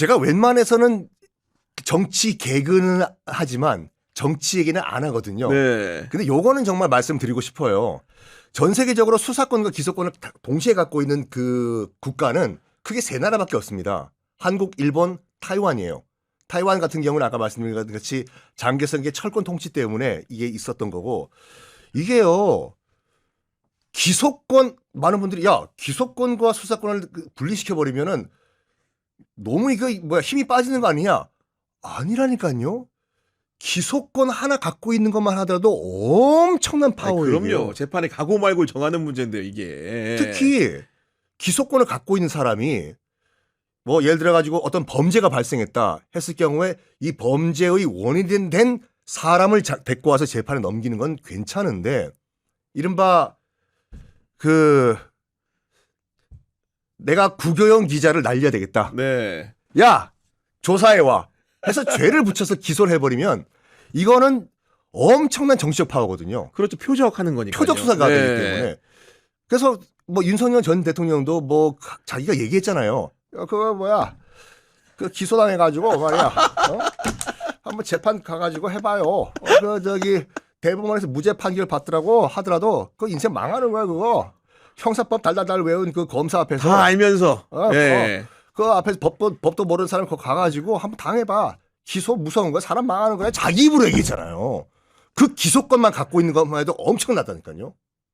제가 웬만해서는 정치 개그는 하지만 정치 얘기는 안 하거든요. 네. 근데 요거는 정말 말씀드리고 싶어요. 전 세계적으로 수사권과 기소권을 다- 동시에 갖고 있는 그 국가는 크게 세 나라밖에 없습니다. 한국, 일본, 타이완이에요. 타이완 같은 경우는 아까 말씀드린 것 같이 장개성의 철권 통치 때문에 이게 있었던 거고 이게요. 기소권 많은 분들이 야 기소권과 수사권을 그 분리시켜 버리면은 너무 이거 뭐야 힘이 빠지는 거 아니냐? 아니라니까요. 기소권 하나 갖고 있는 것만 하더라도 엄청난 파워예요. 그럼요. 재판에 가고 말고를 정하는 문제인데요, 이게. 특히 기소권을 갖고 있는 사람이 뭐 예를 들어 가지고 어떤 범죄가 발생했다 했을 경우에 이 범죄의 원인이 된 사람을 자- 데리고 와서 재판에 넘기는 건 괜찮은데 이른바 그 내가 구교영 기자를 날려야 되겠다. 네. 야 조사해 와 해서 죄를 붙여서 기소를 해버리면 이거는 엄청난 정치적 파워거든요. 그렇죠. 표적하는 거니까. 표적 수사가 되기 때문에. 그래서 뭐 윤석열 전 대통령도 뭐 가- 자기가 얘기했잖아요. 야, 그거 뭐야? 그 기소당해가지고 말이야. 어? 한번 재판 가가지고 해봐요. 어, 그 저기 대법원에서 무죄 판결 받더라고 하더라도 그 인생 망하는 거야 그거. 형사법 달달달 외운 그 검사 앞에서 다 알면서. 어, 예. 그 앞에서 법도, 법도 모르는 사람 거 가가지고 한번 당해봐. 기소 무서운 거야. 사람 망하는 거야. 자기 입으로 얘기했잖아요. 그 기소권만 갖고 있는 것만 해도 엄청나다니까요.